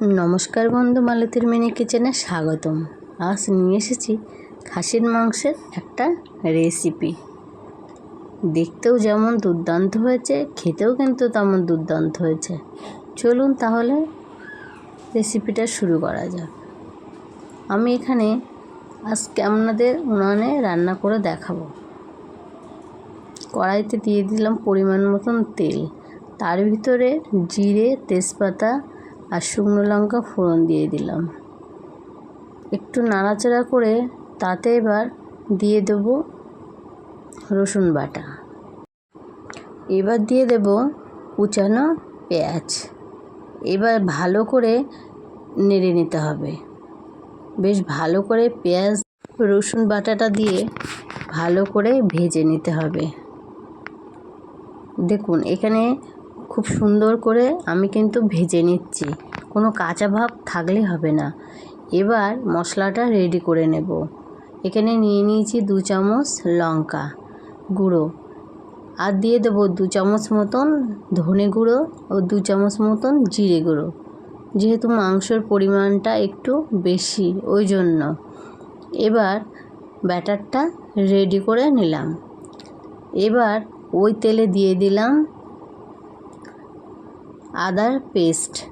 নমস্কার বন্ধু মালতীর মিনি কিচেনে স্বাগতম। আজ নিয়ে এসেছি খাসির মাংসের একটা রেসিপি দেখতেও যেমন দুর্দান্ত হয়েছে, খেতেও কিন্তু তেমন দুর্দান্ত হয়েছে। চলুন তাহলে রেসিপিটা শুরু করা যাক। আমি এখানে আজকে আপনাদের উনানে রান্না করে দেখাবো। কড়াইতে দিয়ে দিলাম পরিমাণ মতন তেল। তার ভিতরে জিরে, তেজপাতা আর শুকনো লঙ্কা ফোড়ন দিয়ে দিলাম। একটু নাড়াচাড়া করে তাতে এবার দিয়ে দেব রসুন বাটা। এবার দিয়ে দেব কুচানো পেঁয়াজ। এবার ভালো করে নেড়ে নিতে হবে। বেশ ভালো করে পেঁয়াজ, রসুন বাটাটা দিয়ে ভালো করে ভেজে নিতে হবে। দেখুন, এখানে খুব সুন্দর করে আমি কিন্তু ভেজে নিচ্ছি। কোনো কাঁচা ভাব থাকলে হবে না। এবার মশলাটা রেডি করে নেব। এখানে নিয়ে নিয়েছি দু চামচ লঙ্কা গুঁড়ো। আর দিয়ে দেবো দু চামচ মতন ধনে গুঁড়ো ও দু চামচ মতন জিরে গুঁড়ো। যেহেতু মাংসর পরিমাণটা একটু বেশি, ওই জন্য। এবার ব্যাটারটা রেডি করে নিলাম। এবার ওই তেলে দিয়ে দিলাম আদার পেস্ট।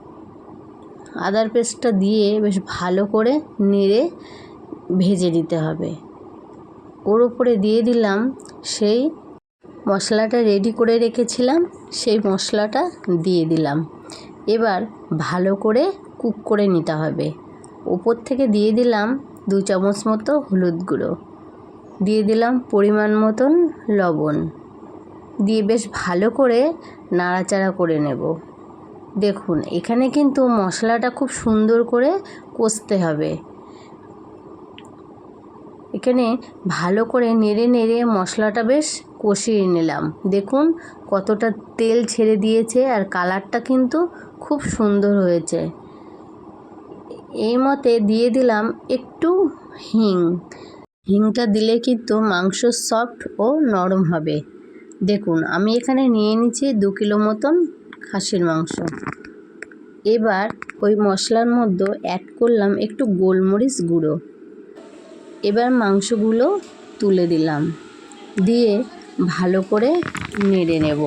আদার পেস্টটা দিয়ে বেশ ভালো করে নেড়ে ভেজে নিতে হবে। ওর উপরে দিয়ে দিলাম সেই মশলাটা রেডি করে রেখেছিলাম, সেই মশলাটা দিয়ে দিলাম। এবার ভালো করে কুক করে নিতে হবে। ওপর থেকে দিয়ে দিলাম দু চামচ মতো হলুদ গুঁড়ো। দিয়ে দিলাম পরিমাণ মতন লবণ। দিয়ে বেশ ভালো করে নাড়াচাড়া করে নেব। দেখুন, এখানে কিন্তু মশলাটা খুব সুন্দর করে কষতে হবে। এখানে ভালো করে নেড়ে নেড়ে মশলাটা বেশ কষিয়ে নিলাম। দেখুন কতটা তেল ছেড়ে দিয়েছে আর কালারটা কিন্তু খুব সুন্দর হয়েছে। এই মতে দিয়ে দিলাম একটু হিং। হিংটা দিলে কিন্তু মাংস সফট ও নরম হবে। দেখুন, আমি এখানে নিয়ে নিচ্ছি দু কিলো মতন খাসির মাংস। এবার ওই মশলার মধ্যে অ্যাড করলাম একটু গোলমরিচ গুঁড়ো। এবার মাংসগুলো তুলে দিলাম। দিয়ে ভালো করে নেড়ে নেব।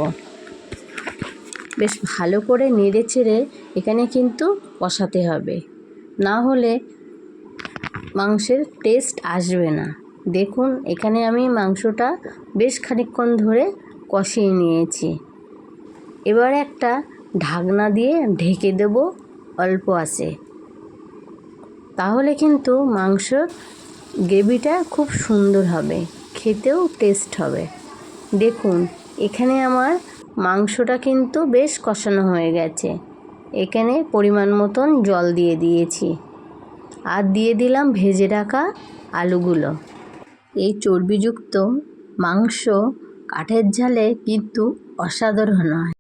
বেশ ভালো করে নেড়ে চেড়ে এখানে কিন্তু কষাতে হবে। না হলে মাংসের টেস্ট আসবে না। দেখুন, এখানে আমি মাংসটা বেশ খানিকক্ষণ ধরে কষিয়ে নিয়েছি। এবার একটা ঢাকনা দিয়ে ঢেকে দেব অল্প আসে তাহলে কিন্তু মাংস গ্রেভিটা খুব সুন্দর হবে, খেতেও টেস্ট হবে। দেখুন, এখানে আমার মাংসটা কিন্তু বেশ কষানো হয়ে গেছে। এখানে পরিমাণ মতন জল দিয়ে দিয়েছি। আর দিয়ে দিলাম ভেজে রাখা আলুগুলো। এই চর্বিযুক্ত মাংস কাঠের ঝালে কিন্তু অসাধারণ হয়।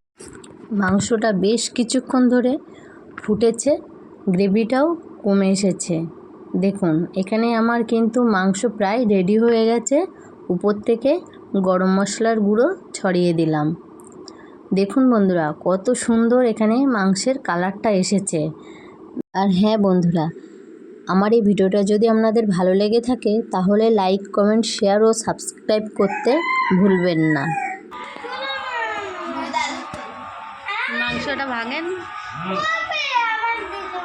মাংসটা বেশ কিছুক্ষণ ধরে ফুটেছে, গ্রেভিটাও কমে এসেছে। দেখুন, এখানে আমার কিন্তু মাংস প্রায় রেডি হয়ে গেছে। উপর থেকে গরম মশলার গুঁড়ো ছড়িয়ে দিলাম। দেখুন বন্ধুরা, কত সুন্দর এখানে মাংসের কালারটা এসেছে। আর হ্যাঁ বন্ধুরা, আমার এই ভিডিওটা যদি আপনাদের ভালো লেগে থাকে, তাহলে লাইক, কমেন্ট, শেয়ার ও সাবস্ক্রাইব করতে ভুলবেন না। মাংসটা ভাঙেন।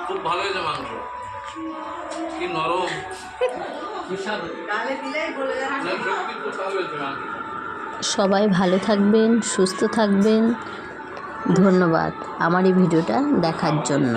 খুব ভালো হয়েছে মাংস। কি নরম। সবাই ভালো থাকবেন সুস্থ থাকবেন। ধন্যবাদ আমার এই ভিডিওটা দেখার জন্য।